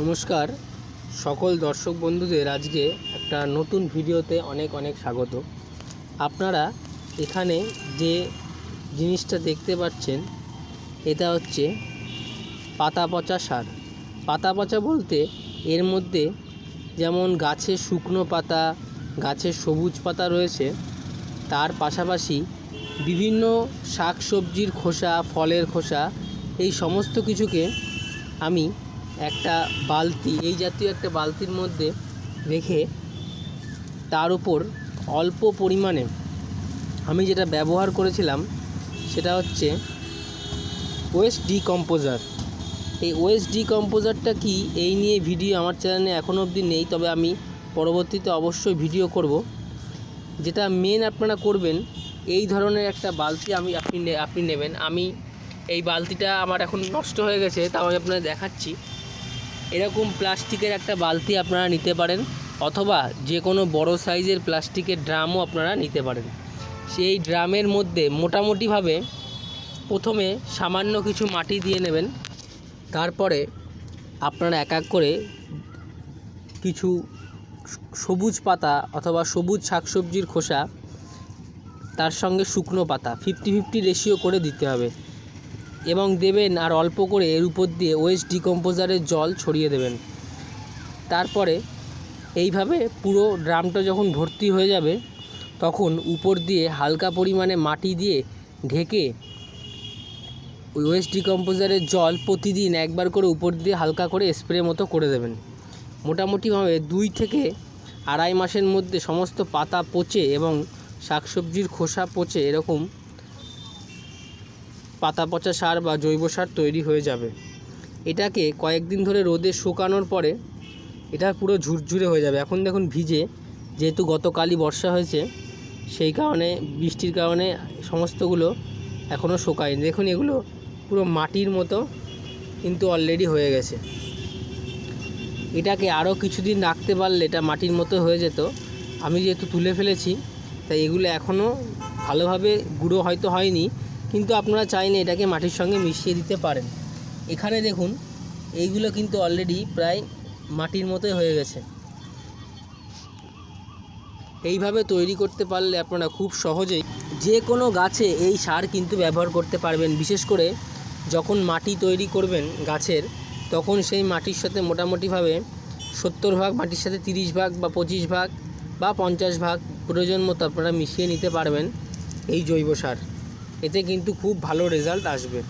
নমস্কার। সকল দর্শক বন্ধুদের আজকে একটা নতুন ভিডিওতে অনেক অনেক স্বাগত। আপনারা এখানে যে জিনিসটা দেখতে পাচ্ছেন, এটা হচ্ছে পাতা পচা সার। পাতা পচা বলতে এর মধ্যে যেমন গাছের শুকনো পাতা গাছের সবুজ পাতা রয়েছে, তার পাশাপাশি বিভিন্ন শাক সবজির খোসা, ফলের খোসা, এই সমস্ত কিছুকে আমি একটা বালতি, এই জাতীয় একটা বালতির মধ্যে রেখে তার উপর অল্প পরিমাণে আমি যেটা ব্যবহার করেছিলাম সেটা হচ্ছে ওয়েস্ট ডিকম্পোজার। এই ওয়েস্ট ডিকম্পোজারটা কি, এই নিয়ে ভিডিও আমার চ্যানেলে এখনও অবধি নেই, তবে আমি পরবর্তীতে অবশ্যই ভিডিও করব। যেটা মেন আপনারা করবেন, এই ধরনের একটা বালতি আমি আপনি আপনি নেবেন। আমি এই বালতিটা আমার এখন নষ্ট হয়ে গেছে, তাও আমি আপনাদের দেখাচ্ছি। এরকম প্লাস্টিকের একটা বালতি আপনারা নিতে পারেন অথবা যে কোনো বড় সাইজের প্লাস্টিকের ড্রামও আপনারা নিতে পারেন। সেই ড্রামের মধ্যে মোটামুটিভাবে প্রথমে সামান্য কিছু মাটি দিয়ে নেবেন, তারপরে আপনারা এক এক করে কিছু সবুজ পাতা অথবা সবুজ শাকসবজির খোসা, তার সঙ্গে শুকনো পাতা ফিফটি ফিফটি রেশিও করে দিতে হবে। এবং দেবেন আর অল্প করে এর উপর দিয়ে ওয়েস্ট ডিকম্পোজারের জল ছড়িয়ে দেবেন। তারপরে এইভাবে পুরো ড্রামটা যখন ভর্তি হয়ে যাবে, তখন উপর দিয়ে হালকা পরিমাণে মাটি দিয়ে ঢেকে ওয়েস্ট ডিকম্পোজারের জল প্রতিদিন একবার করে উপর দিয়ে হালকা করে স্প্রে মতো করে দেবেন। মোটামুটিভাবে দুই থেকে আড়াই মাসের মধ্যে সমস্ত পাতা পচে এবং শাকসবজির খোসা পচে এরকম পাতা পচা সার বা জৈব সার তৈরি হয়ে যাবে। এটাকে কয়েকদিন ধরে রোদে শুকানোর পরে এটা পুরো ঝুরঝুরে হয়ে যাবে। এখন দেখুন ভিজে, যেহেতু গতকালই বর্ষা হয়েছে, সেই কারণে, বৃষ্টির কারণে সমস্তগুলো এখনও শুকায়নি। দেখুন এগুলো পুরো মাটির মতো কিন্তু অলরেডি হয়ে গেছে। এটাকে আরও কিছুদিন রাখতে পারলে এটা মাটির মতো হয়ে যেত। আমি যেহেতু তুলে ফেলেছি, তাই এগুলো এখনও ভালোভাবে গুঁড়ো হয়তো হয়নি। কিন্তু আপনারা চাইলে এটাকে মাটির সঙ্গে মিশিয়ে দিতে পারেন। এখানে দেখুন, এইগুলো কিন্তু অলরেডি প্রায় মাটির মতোই হয়ে গেছে। এইভাবে তৈরি করতে পারলে আপনারা খুব সহজেই যে কোনো গাছে এই সার কিন্তু ব্যবহার করতে পারবেন। বিশেষ করে যখন মাটি তৈরি করবেন গাছের, তখন সেই মাটির সাথে মোটামুটিভাবে সত্তর ভাগ, মাটির সাথে তিরিশ ভাগ বা পঁচিশ ভাগ বা পঞ্চাশ ভাগ প্রয়োজন মতো আপনারা মিশিয়ে নিতে পারবেন এই জৈব সার। এতে কিন্তু খুব ভালো রেজাল্ট আসবে।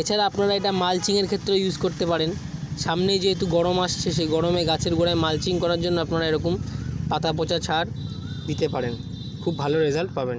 এছাড়া আপনারা এটা মালচিংয়ের ক্ষেত্রে ইউজ করতে পারেন। সামনেই যেহেতু গরম আসছে, সেই গরমে গাছের গোড়ায় মালচিং করার জন্য আপনারা এরকম পাতা পচা ছাড় দিতে পারেন। খুব ভালো রেজাল্ট পাবেন।